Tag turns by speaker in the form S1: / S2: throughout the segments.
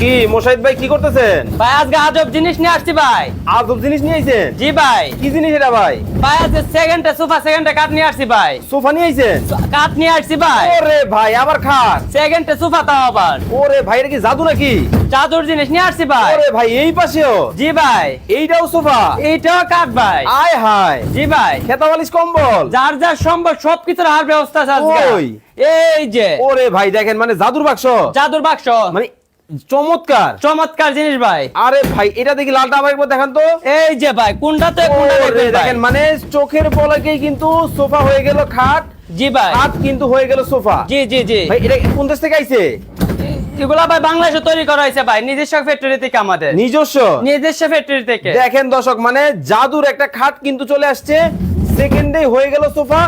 S1: কি মোশাহিদ ভাই কি করতেছেন?
S2: ভাই আজকে আজব জিনিস নিয়ে আসছি ভাই।
S1: আজব জিনিস নিয়ে আইছেন?
S2: জি ভাই।
S1: কি জিনিস এটা ভাই?
S2: ভাই আজকে সেকেন্ডে সোফা সেকেন্ডে কাঠ নিয়ে আসছি ভাই।
S1: সোফা নিয়ে আইছেন?
S2: কাঠ নিয়ে আসছি ভাই।
S1: ওরে ভাই আবার খাট।
S2: সেকেন্ডে সোফা তাও আবার।
S1: ওরে ভাই এটা কি জাদু নাকি?
S2: চাদর জিনিস নিয়ে আসছি ভাই।
S1: ওরে ভাই এই পাশেও?
S2: জি ভাই।
S1: এইটাও সোফা?
S2: এইটাও কাঠ ভাই।
S1: আয় হায়।
S2: জি ভাই।
S1: খেতা বালিশ কম্বল?
S2: যার যার সম্ভব সবকিছুর হার ব্যবস্থা আছে আজকে। এই যে।
S1: ওরে ভাই দেখেন মানে জাদুর বাক্স।
S2: জাদুর বাক্স।
S1: মানে চমৎকার।
S2: চমৎকার জিনিস ভাই।
S1: আরে ভাই এটা দেখি লালটা আবার একবার দেখান তো।
S2: এই যে ভাই কোনটা তো কোনটা
S1: দেখেন মানে চোখের পলকেই কিন্তু সোফা হয়ে গেল খাট।
S2: জি ভাই।
S1: খাট কিন্তু হয়ে গেল সোফা।
S2: জি জি জি।
S1: ভাই এটা কোন দেশ থেকে আইছে?
S2: এগুলা ভাই বাংলাদেশে তৈরি করা হয়েছে ভাই নিজস্ব ফ্যাক্টরি থেকে আমাদের।
S1: নিজস্ব?
S2: নিজস্ব ফ্যাক্টরি থেকে।
S1: দেখেন দর্শক মানে জাদুর একটা খাট কিন্তু চলে আসছে। সেকেন্ডে হয়ে গেল সোফা।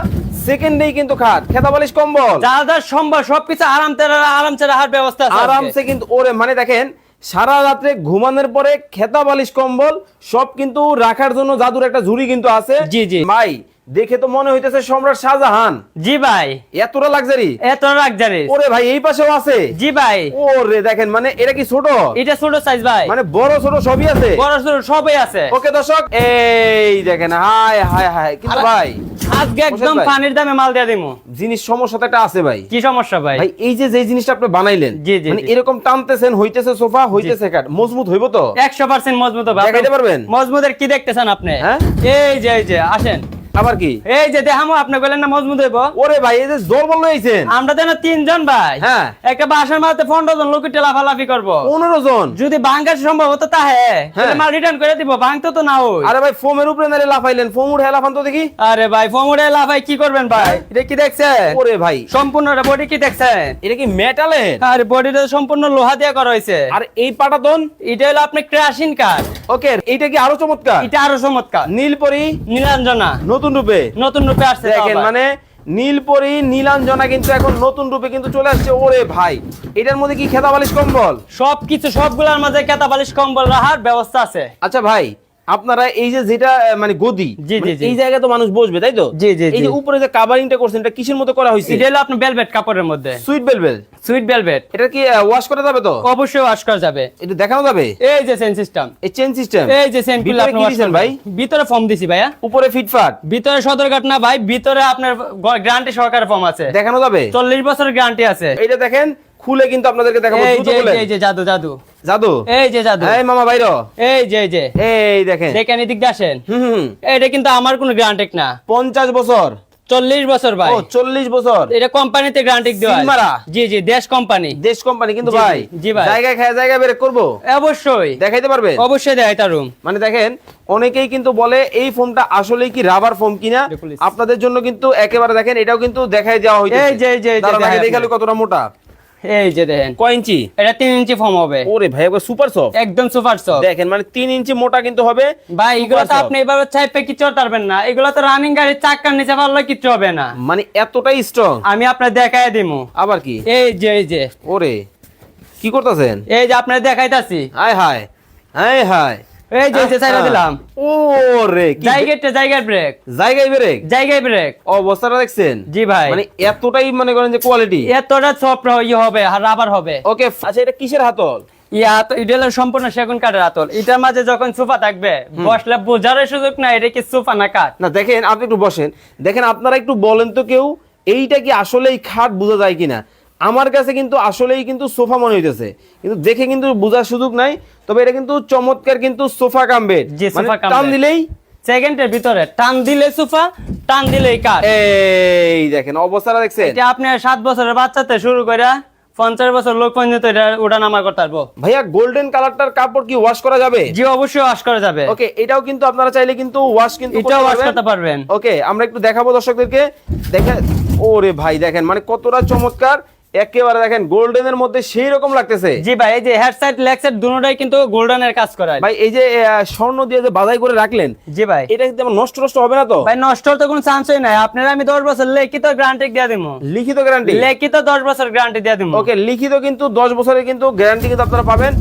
S1: সেকেন্ডেই কিন্তু খাট। খেতা বালিশ কম্বল।
S2: যা যা সম্ভব সবকিছু আরাম আরাম রাখার ব্যবস্থা আছে
S1: আরামসে কিন্তু ওরে মানে দেখেন সারা রাত্রে ঘুমানোর পরে খেতা বালিশ কম্বল সব কিন্তু রাখার জন্য জাদুর একটা ঝুড়ি কিন্তু আছে।
S2: জি, জি।
S1: ভাই দেখে তো মনে হইতেছে সম্রাট শাহজাহান।
S2: জি ভাই।
S1: এতটা লাক্সারি
S2: এত রাখজারি
S1: ওরে ভাই এই পাশেও আছে।
S2: জি ভাই।
S1: ওরে দেখেন মানে এটা কি ছোট?
S2: এটা ছোট সাইজ ভাই।
S1: মানে বড় ছোট সবই আছে?
S2: বড় ছোট সবই আছে।
S1: ওকে দর্শক এই দেখেন হায় হায় হায়। কিন্তু ভাই
S2: আজকে একদম। পানির দামে মাল দিয়ে দিমু।
S1: জিনিস সমস্যা একটা আছে ভাই।
S2: কি সমস্যা ভাই?
S1: ভাই এই যে যে জিনিসটা আপনি বানাইলেন মানে এরকম টানতেছেন হইতেছে সোফা হইতেছে কাঠ মজবুত হইব তো?
S2: একশো পার্সেন্ট মজবুত হবে।
S1: দেখাইতে পারবেন?
S2: মজবুতের কি দেখতেছেন আপনি?
S1: হ্যাঁ?
S2: এই যে এই যে আসেন।
S1: আবার কি?
S2: এই যে দেখামো আপনি না মজবুত হইব।
S1: ওরে ভাই এই যে জোর বল লইছেন
S2: আমরা তিনজন ভাই
S1: হ্যাঁ।
S2: একটা বাসার মাঝে পনেরো জন লোক লাফালাফি করব।
S1: পনেরো জন?
S2: যদি ভাঙ্গার সম্ভব হতো তাহে
S1: হ্যাঁ।
S2: মাল রিটার্ন করে দিব ভাঙতো তো না ওই।
S1: আরে ভাই ফোমের উপরে নারে লাফাইলেন ফোম উঠে লাফান তো দেখি।
S2: আরে ভাই ফোমুড়ে লাফাই কি করবেন ভাই? এটা কি দেখছেন?
S1: ওরে ভাই।
S2: সম্পূর্ণ বডি কি দেখছেন?
S1: এটা কি মেটালের
S2: আরে বডিটা সম্পূর্ণ লোহা দিয়ে করা হয়েছে
S1: আর এই পাটা পাটাতন?
S2: এটা হলো আপনি ক্রাশিং কাঠ
S1: ওকে এটা কি আরও চমৎকার?
S2: এটা আরও চমৎকার।
S1: নীলপরি?
S2: নীলাঞ্জনা।
S1: নতুন রূপে।
S2: নতুন রূপে আসছে
S1: দেখেন মানে নীলপরি নীলাঞ্জনা কিন্তু এখন নতুন রূপে কিন্তু চলে আসছে। ওরে ভাই এটার মধ্যে কি খেতা বালিশ কম্বল?
S2: সবকিছু সবগুলোর মাঝে খেতা বালিশ কম্বল রাহার ব্যবস্থা আছে।
S1: আচ্ছা ভাই আপনারা এই যে যেটা মানে গদি মানে। এই জায়গায় তো মানুষ বসবে তাই তো? এই যে উপরে যে কাভারিংটা করছেন এটা কিসের মতো করা হয়েছে?
S2: এটা হলো আপনার বেলভেট কাপড়ের মধ্যে।
S1: সুইট বেলবেল
S2: সুইট বেলভেট
S1: এটা কি ওয়াশ করা যাবে তো?
S2: অবশ্যই ওয়াশ করা যাবে।
S1: এটা দেখানো যাবে?
S2: এই যে সেন সিস্টেম
S1: এই চেন সিস্টেম
S2: এই যে সেন
S1: ভিতরে কি দিছেন ভাই?
S2: ভিতরে ফর্ম দিছি ভাইয়া।
S1: উপরে ফিটফাট
S2: ভিতরে সদরঘাট না ভাই ভিতরে আপনার গ্যারান্টি সহকারে ফর্ম আছে।
S1: দেখানো যাবে?
S2: চল্লিশ বছরের গ্যারান্টি আছে।
S1: এটা দেখেন খুলে কিন্তু আপনাদেরকে দেখাবো
S2: এই যে জাদু জাদু।
S1: জাদু?
S2: এই যে জাদু।
S1: এই মামা বাইরো।
S2: এই যে যে।
S1: এই দেখেন।
S2: দেখেন এদিক আসেন।
S1: হুম
S2: এটা কিন্তু আমার কোনো না।
S1: পঞ্চাশ বছর।
S2: চল্লিশ বছর ভাই।
S1: ও চল্লিশ বছর।
S2: এটা কোম্পানিতে গ্যারান্টি দেওয়া জি জি দেশ কোম্পানি
S1: দেশ কোম্পানি কিন্তু ভাই।
S2: জি ভাই।
S1: জায়গায় খায় জায়গায় বের করব।
S2: অবশ্যই।
S1: দেখাইতে পারবে
S2: অবশ্যই রুম
S1: মানে দেখেন অনেকেই কিন্তু বলে এই ফোমটা আসলেই কি রাবার ফোম কিনা? আপনাদের জন্য কিন্তু একেবারে দেখেন এটাও কিন্তু দেখাই দেওয়া হয়েছে দেখালে। কতটা মোটা।
S2: এই যে দেখেন।
S1: কয় ইঞ্চি?
S2: এটা তিন ইঞ্চি ফর্ম হবে।
S1: ওরে ভাই একবার সুপার সফট
S2: একদম সুপার সফট
S1: দেখেন মানে তিন ইঞ্চি মোটা কিন্তু হবে
S2: ভাই এগুলো তো আপনি এভাবে চাইপে কিছু পারবেন না। এগুলো তো রানিং গাড়ির চাক্কার নিচে পারলে কিছু হবে না।
S1: মানে এতটাই স্ট্রং
S2: আমি আপনার দেখাই দিমু।
S1: আবার কি?
S2: এই যে এই যে।
S1: ওরে কি করতেছেন?
S2: এই যে আপনার দেখাইতাছি।
S1: হায় হায় হায় হায়।
S2: এই যে চাইরা দিলাম।
S1: ওরে কি
S2: জায়গাটা জায়গার ব্রেক
S1: জায়গায় ব্রেক
S2: জায়গায় ব্রেক
S1: অবস্থাটা দেখছেন?
S2: জি ভাই।
S1: মানে এতটাই মনে করেন যে কোয়ালিটি
S2: এতটা সফট ইয়ে হবে আর রাবার হবে।
S1: ওকে আচ্ছা এটা কিসের হাতল?
S2: ইয়া সম্পূর্ণ সেগুন কাঠের আতল এটার মাঝে যখন সোফা থাকবে বসলে বোঝার সুযোগ না এটা কি সোফা না কাঠ?
S1: না দেখেন আপনি একটু বসেন। দেখেন আপনারা একটু বলেন তো কেউ এইটা কি আসলেই খাট বোঝা যায় কিনা? আমার কাছে কিন্তু আসলেই কিন্তু সোফা মনে হইতেছে। কিন্তু দেখে কিন্তু বোঝার সুযোগ নাই তবে এটা কিন্তু চমৎকার কিন্তু সোফা কাম বেড মানে টান দিলেই
S2: সেকেন্ডের ভিতরে টান দিলে সোফা টান দিলে কাঠ।
S1: এই দেখেন অবস্থাটা দেখছেন?
S2: এটা আপনি সাত বছরের বাচ্চাতে শুরু করে পঞ্চাশ বছর লোক পর্যন্ত এটা নামা করতে পারব।
S1: ভাইয়া গোল্ডেন কালারটার কাপড় কি ওয়াশ করা যাবে?
S2: জি অবশ্যই ওয়াশ করা যাবে।
S1: ওকে এটাও কিন্তু আপনারা চাইলে কিন্তু ওয়াশ কিন্তু
S2: এটাও ওয়াশ করতে পারবেন।
S1: ওকে আমরা একটু দেখাবো দর্শকদেরকে। দেখেন ওরে ভাই দেখেন মানে কতটা চমৎকার। একেবারে দেখেন গোল্ডেনের মধ্যে সেই রকম লাগতেছে।
S2: জি ভাই এই যে হেড সাইড লেগ সাইড দুটোটাই কিন্তু গোল্ডেনের কাজ করায়।
S1: ভাই এই যে স্বর্ণ দিয়ে যে বাধাই করে রাখলেন
S2: জি ভাই।
S1: এটা কিন্তু নষ্ট নষ্ট হবে না তো?
S2: ভাই নষ্ট তো কোনো চান্সই নাই। আপনারা আমি দশ বছর লিখিত গ্যারান্টি দিয়ে দিমু।
S1: লিখিত গ্যারান্টি
S2: লিখিত দশ বছর গ্যারান্টি দিয়ে দিমু।
S1: ওকে লিখিত কিন্তু দশ বছরের কিন্তু গ্যারান্টি কিন্তু আপনারা পাবেন।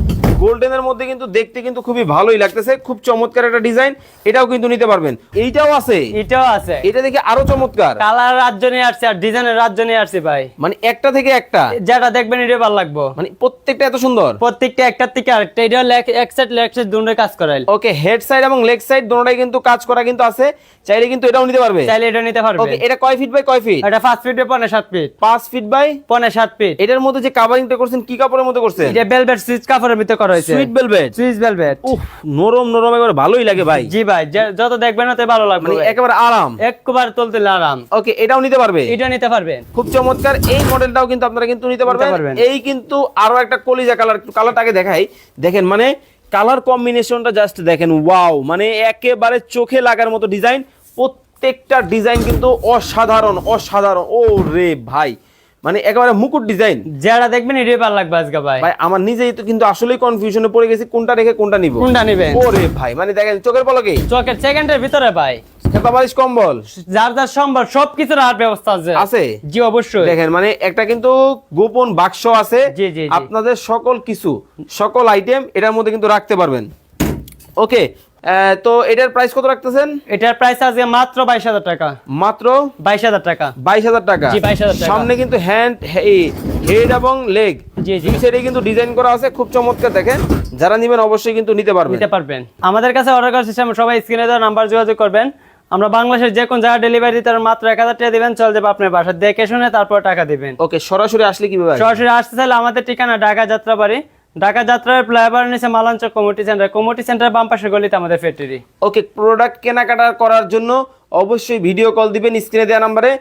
S1: গোল্ডেনের মধ্যে কিন্তু দেখতে কিন্তু খুবই ভালোই লাগতেছে। খুব চমৎকার একটা ডিজাইন এটাও কিন্তু নিতে পারবেন। এইটাও আছে?
S2: এটাও আছে।
S1: এটা দেখে আরও চমৎকার।
S2: কালার রাজ্য নিয়ে আসছে আর ডিজাইনের রাজ্য নিয়ে আসছে ভাই।
S1: মানে একটা থেকে একটা?
S2: যেটা দেখবেন এটা ভালো লাগবো।
S1: মানে প্রত্যেকটা এত সুন্দর?
S2: প্রত্যেকটা একটার থেকে আরেকটা এটা এক সাইড লেগ সাইড দুটো কাজ করাইল।
S1: ওকে হেড সাইড এবং লেগ সাইড দুটোটাই কিন্তু কাজ করা কিন্তু আছে। চাইলে কিন্তু এটাও নিতে পারবে।
S2: চাইলে এটা নিতে পারবে।
S1: ওকে এটা কয় ফিট বাই কয় ফিট
S2: এটা পাঁচ ফিট পনে সাত ফিট
S1: পাঁচ ফিট বাই
S2: পনে সাত ফিট
S1: এটার মধ্যে যে কাভারিংটা করছেন কি কাপড়ের মধ্যে করছেন?
S2: এটা বেলভেট সুইচ কাপড়ের ভিতরে করা হয়েছে।
S1: সুইট ভেলভেট
S2: সুইচ বেলভেট
S1: উফ নরম নরম একবার ভালোই লাগে ভাই।
S2: জি ভাই যত দেখবেন তত ভালো লাগবে
S1: মানে একেবারে আরাম।
S2: একবার তুলতে আরাম।
S1: ওকে এটাও নিতে পারবে?
S2: এটা নিতে পারবেন।
S1: খুব চমৎকার এই মডেলটাও কিন্তু আপনারা কিন্তু নিতে পারবেন।
S2: পারবেন।
S1: এই কিন্তু আরও একটা কলিজা কালার কালারটাকে দেখাই। দেখেন মানে কালার কম্বিনেশনটা জাস্ট দেখেন ওয়াও। মানে একেবারে চোখে লাগার মতো ডিজাইন। প্রত্যেকটা ডিজাইন কিন্তু অসাধারণ অসাধারণ। ও রে ভাই মানে একেবারে মুকুট ডিজাইন
S2: যারা দেখবেন এটাই ভালো লাগবে আজকে ভাই।
S1: ভাই আমার নিজেই তো কিন্তু আসলেই কনফিউশনে পড়ে গেছি কোনটা রেখে কোনটা নিব।
S2: কোনটা নিবেন?
S1: ওরে ভাই মানে দেখেন চোখের পলকে।
S2: চকের সেকেন্ডের ভিতরে ভাই।
S1: কম্বল।
S2: যার যার সম্ভব সবকিছুর আর ব্যবস্থা আছে।
S1: আছে?
S2: জি অবশ্যই।
S1: দেখেন মানে একটা কিন্তু গোপন বাক্স আছে। আপনাদের সকল কিছু সকল আইটেম এটার মধ্যে কিন্তু রাখতে পারবেন। ওকে তো এটার প্রাইস কত রাখতেছেন?
S2: এটার প্রাইস আজকে মাত্র বাইশ হাজার টাকা।
S1: মাত্র?
S2: বাইশ হাজার টাকা।
S1: বাইশ হাজার টাকা?
S2: জি, 22,000 টাকা।
S1: সামনে কিন্তু হ্যান্ড হেড এবং লেগ
S2: জি, জি।
S1: দুই কিন্তু ডিজাইন করা আছে খুব চমৎকার দেখেন। যারা নিবেন অবশ্যই কিন্তু নিতে পারবেন।
S2: নিতে পারবেন। আমাদের কাছে অর্ডার করার সিস্টেম সবাই স্ক্রিনে দেওয়া নাম্বার যোগাযোগ করবেন। আমরা বাংলাদেশের যে কোন জায়গায় ডেলিভারি দিতে মাত্র এক হাজার টাকা দিবেন চল যাবে আপনার বাসা। দেখে শুনে তারপর টাকা দিবেন।
S1: ওকে সরাসরি আসলে কীভাবে?
S2: সরাসরি আসতে চাইলে আমাদের ঠিকানা ঢাকা যাত্রাবাড়ি ঢাকা যাত্রার ফ্লাইওভার নিচে Malancha committee centre. Committee centre বাম পাশের গলিতে আমাদের ফ্যাক্টরি
S1: ওকে প্রোডাক্ট কেনাকাটা করার জন্য অবশ্যই ভিডিও কল দিবেন স্ক্রিনে দেওয়া নাম্বারে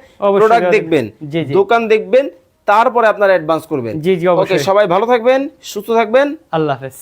S1: প্রোডাক্ট দেখবেন। দোকান দেখবেন তারপরে আপনারা অ্যাডভান্স করবেন।
S2: জি জি
S1: ওকে সবাই ভালো থাকবেন সুস্থ থাকবেন।
S2: আল্লাহ হাফেজ।